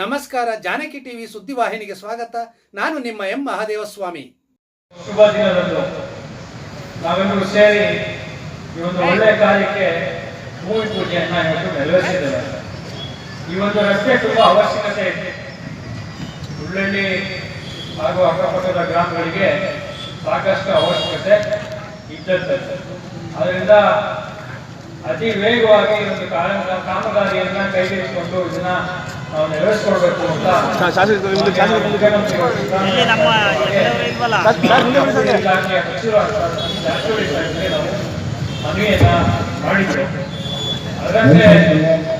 ನಮಸ್ಕಾರ, ಜಾನಕಿ ಟಿವಿ ಸುದ್ದಿವಾಹಿನಿಗೆ ಸ್ವಾಗತ. ನಾನು ನಿಮ್ಮ ಎಂ ಮಹಾದೇವಸ್ವಾಮಿ. ಶುಭ ದಿನದಂದು. ನಾವೆಲ್ಲರೂ ಸೇರಿ ಈ ಒಂದು ಒಳ್ಳೆ ಕಾರ್ಯಕ್ಕೆ ಭೂಮಿ ಪೂಜೆಯನ್ನ ಇವತ್ತು ನೆರವೇರಿಸಿದ್ದೇವೆ. ಈ ಒಂದು ರಸ್ತೆ ತುಂಬಾ ಅವಶ್ಯಕತೆ ಇದೆ. ಉಳ್ಳಳ್ಳಿ ಹಾಗೂ ಅಕ್ಕಪಕ್ಕದ ಗ್ರಾಮಗಳಿಗೆ ಸಾಕಷ್ಟು ಅವಶ್ಯಕತೆ ಇದ್ದಂತೆ. ಅದರಿಂದ ಅತಿ ವೇಗವಾಗಿ ಒಂದು ಕಾಮಗಾರಿಯನ್ನ ಕೈಗೆತ್ತಿಕೊಂಡು ಇದನ್ನ ಇಲ್ಲಿ ನಮ್ಮ ಇಲ್ವಲ್ಲ? ಮನವಿಯನ್ನ ಮಾಡಿದ್ರು ಅದರಂತೆ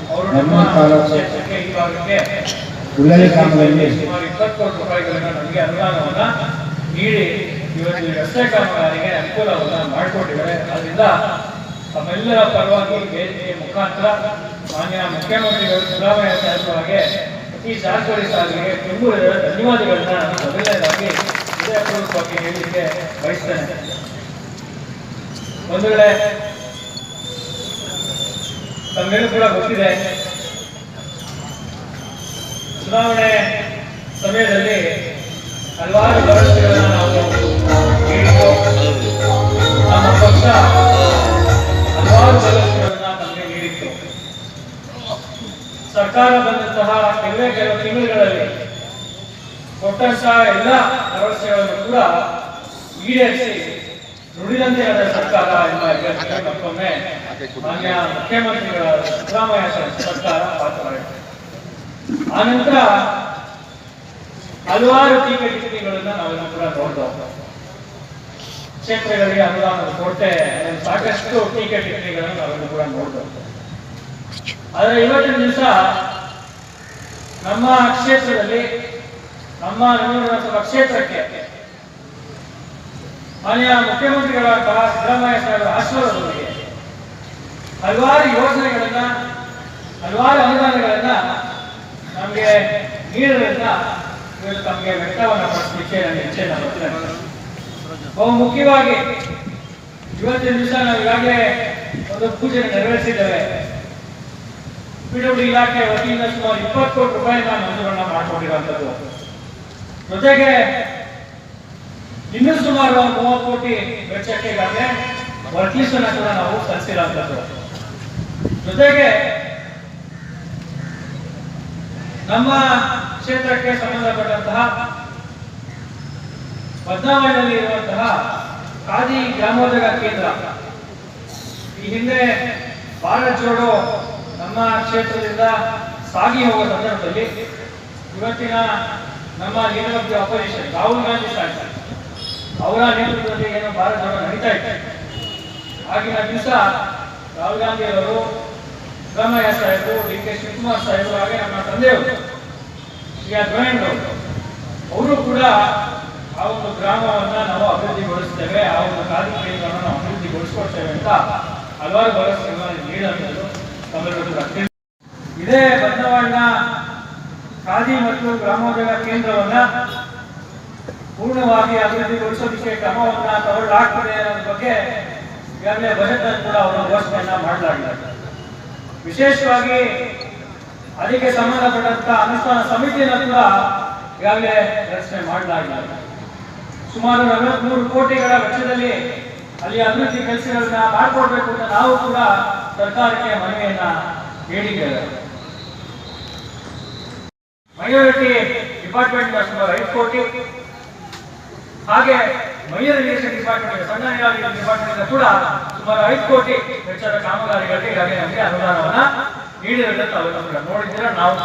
ಅವರು ನಮ್ಮ ಕ್ಷೇತ್ರಕ್ಕೆ ಈ ಭಾಗಕ್ಕೆ ಸುಮಾರು ಇಪ್ಪತ್ತು ಕೋಟಿ ರೂಪಾಯಿಗಳನ್ನ ನಮಗೆ ಅನುದಾನವನ್ನ ನೀಡಿ ಇವತ್ತು ರಸ್ತೆ ಕಾಮಗಾರಿಗೆ ಅನುಕೂಲವನ್ನ ಮಾಡಿಕೊಟ್ಟಿದ್ದಾರೆ ಅದರಿಂದ ತಮ್ಮೆಲ್ಲರ ಪರವಾಗಿ ವೇದಿಕೆಯ ಮುಖಾಂತರ ಮಾನ್ಯ ಮುಖ್ಯಮಂತ್ರಿಗಳು, ಚುನಾವಣೆ ಸಾಹೇಬರ ಹಾಗೆ ಈ ಜಾರಕಿಹೊಳಿ ಸಾಹೇಬರಿಗೆ ತುಂಬು ಧನ್ಯವಾದಗಳನ್ನ ನಾನು ಮೊದಲನೇದಾಗಿ ಹೃದಯಪೂರ್ವಕವಾಗಿ ಹೇಳಲಿಕ್ಕೆ ಬಯಸ್ತೇನೆ. ಒಂದು ವೇಳೆ ತಮ್ಮೆಲ್ಲೂ ಕೂಡ ಗೊತ್ತಿದೆ, ಚುನಾವಣೆ ಸಮಯದಲ್ಲಿ ಹಲವಾರು ಭರವಸೆಗಳನ್ನ ನಾವು ಕೆಲವೇ ತಿಂಗಳುಗಳಲ್ಲಿ ಕೊಟ್ಟಂತಹ ಎಲ್ಲ ಭರವಸೆಗಳನ್ನು ಕೂಡ ಈಡೇರಿಸಿ ನುಡಿದಂತೆ ಆದ ಸರ್ಕಾರ ಎಂಬ ಮತ್ತೊಮ್ಮೆ ಮಾನ್ಯ ಮುಖ್ಯಮಂತ್ರಿಗಳ ಸಿದ್ದರಾಮಯ್ಯ ಸರ್ಕಾರ ಪಾತ್ರವಾಯಿತು ಆನಂತರ ಹಲವಾರು ಟೀಕೆ ಟಿಪ್ಪಣಿಗಳನ್ನ ನಾವೆಲ್ಲ ಕೂಡ ನೋಡ್ದವು ಕ್ಷೇತ್ರಗಳಿಗೆ ಅನುದಾನದ ಕೊರತೆ ಸಾಕಷ್ಟು ಟೀಕೆ ಟಿಪ್ಪಣಿಗಳನ್ನು ನಾವೆಲ್ಲ ಕೂಡ ನೋಡ್ದವು ಆದರೆ ಇವತ್ತಿನ ದಿವಸ ನಮ್ಮ ಕ್ಷೇತ್ರದಲ್ಲಿ, ನಮ್ಮ ವಿಧಾನಸಭಾ ಕ್ಷೇತ್ರಕ್ಕೆ ಮಾನ್ಯ ಮುಖ್ಯಮಂತ್ರಿಗಳಾದ ಸಿದ್ದರಾಮಯ್ಯ ಸಾಹೇಬರ ಆಶೀರ್ವಾದದೊಂದಿಗೆ ಹಲವಾರು ಯೋಜನೆಗಳನ್ನ, ಹಲವಾರು ಅನುದಾನಗಳನ್ನ ನಮಗೆ ನೀಡೋದ್ರಿಂದ ಇವತ್ತು ತಮಗೆ ವ್ಯಕ್ತವನ್ನು ಪಡಿಸಲಿಕ್ಕೆ ನನ್ನ ಇಚ್ಛೆ. ಬಹು ಮುಖ್ಯವಾಗಿ ಇವತ್ತಿನ ದಿವಸ ನಾವು ಈಗಾಗಲೇ ಒಂದು ಪೂಜೆ ನೆರವೇರಿಸಿದ್ದೇವೆ ಪಿಡಬ್ಲ್ಯೂ ಇಲಾಖೆ ವತಿಯಿಂದ ಸುಮಾರು ಇಪ್ಪತ್ತು ಕೋಟಿ ರೂಪಾಯಿನ ಮಂಜೂರನ್ನ ಮಾಡಿಕೊಂಡಿರುವಂತದ್ದು ಜೊತೆಗೆ ಇನ್ನೂ ಸುಮಾರು ಮೂವತ್ತು ಕೋಟಿ ವೆಚ್ಚಕ್ಕೆ ಈಗಾಗಲೇ ವರ್ಕ್ ಕೂಡ ನಾವು ಕಲಿಸಿರುವಂತದ್ದು ಜೊತೆಗೆ ನಮ್ಮ ಕ್ಷೇತ್ರಕ್ಕೆ ಸಂಬಂಧಪಟ್ಟಂತಹ ಬದಲಾವಣೆಯಲ್ಲಿ ಇರುವಂತಹ ಖಾದಿ ಗ್ರಾಮೋದ್ಯೋಗ ಕೇಂದ್ರ. ಈ ಹಿಂದೆ ಭಾರತ್ ಜೋಡೋ ನಮ್ಮ ಕ್ಷೇತ್ರದಿಂದ ಸಾಗಿ ಹೋಗುವ ಸಂದರ್ಭದಲ್ಲಿ ಇವತ್ತಿನ ನಮ್ಮ ಲೀಡರ್ ಆಪರೇಷನ್ ರಾಹುಲ್ ಗಾಂಧಿ ಸಾಹಿತ್ಯ ಅವರ ನೇತೃತ್ವದಲ್ಲಿ ಏನು ಭಾರತ ನಡೀತಾ ಇತ್ತು ಆಗಿನ ದಿವಸ ರಾಹುಲ್ ಗಾಂಧಿ ಅವರು ಸಿದ್ದರಾಮಯ್ಯ ಸಾಹೇಬರು ಡಿ ಕೆ ಶಿವಕುಮಾರ್ ಸಾಹೇಬರು ಹಾಗೆ ನಮ್ಮ ತಂದೆಯವರು, ಶ್ರೀ ದ್ವಯಂಗೌಡರು ಅವರು. ಕೂಡ ಆ ಒಂದು ಗ್ರಾಮವನ್ನ ನಾವು ಅಭಿವೃದ್ಧಿಗೊಳಿಸ್ತೇವೆ. ಆ ಒಂದು ಕಾರ್ಯಕ್ರಮವನ್ನು ಕೇಂದ್ರವನ್ನು ನಾವು ಅಭಿವೃದ್ಧಿಗೊಳಿಸ್ಕೊಡ್ತೇವೆ ಅಂತ ಹಲವಾರು ಭರವಸೆಗಳನ್ನು ನೀಡಿದರು ಇದೇ ಬದಲಾವಣೆಯ ಖಾದಿ ಮತ್ತು ಗ್ರಾಮೋದ್ಯೋಗ ಕೇಂದ್ರವನ್ನ ಪೂರ್ಣವಾಗಿ ಅಭಿವೃದ್ಧಿಗೊಳಿಸೋದಕ್ಕೆ ಕ್ರಮವನ್ನ ತಗೊಳ್ಳಲಾಗ್ತದೆ ಅನ್ನೋದ್ರ ಬಗ್ಗೆ ಈಗಾಗಲೇ ಬಜೆಟ್ ಅಲ್ಲಿ ಕೂಡ ಅವರು ಘೋಷಣೆಯನ್ನ ಮಾಡಲಾಗಿದೆ. ವಿಶೇಷವಾಗಿ ಅದಕ್ಕೆ ಸಂಬಂಧಪಟ್ಟಂತ ಅನುಷ್ಠಾನ ಸಮಿತಿಯನ್ನು ಕೂಡ ಈಗಾಗಲೇ ರಚನೆ ಮಾಡಲಾಗಿದೆ. ಸುಮಾರು ನಲವತ್ಮೂರು ಕೋಟಿಗಳ ವೆಚ್ಚದಲ್ಲಿ ಅಲ್ಲಿ ಅಭಿವೃದ್ಧಿ ಕೆಲಸಗಳನ್ನ ಮಾಡಿಕೊಡ್ಬೇಕು ಅಂತ ನಾವು ಕೂಡ ಸರ್ಕಾರಕ್ಕೆ ಮನವಿಯನ್ನ ನೀಡಿದ್ದೇವೆ. ಮೈನಾರಿಟಿ ಡಿಪಾರ್ಟ್ಮೆಂಟ್ ಸುಮಾರು ಐದು ಕೋಟಿ ಹಾಗೆ ಮೈಯರ್ ರಿಲೇಷನ್ ಡಿಪಾರ್ಟ್ಮೆಂಟ್ ಸಣ್ಣ ನೀರಾವರಿ ಡಿಪಾರ್ಟ್ಮೆಂಟ್ ಕೂಡ ಸುಮಾರು ಐದು ಕೋಟಿ ವೆಚ್ಚದ ಕಾಮಗಾರಿಗಳಿಗೆ ಈಗಾಗಲೇ ನಮಗೆ ಅನುದಾನವನ್ನ ಕೂಡ ನೋಡಿದ್ದೀರಾ? ನಾವು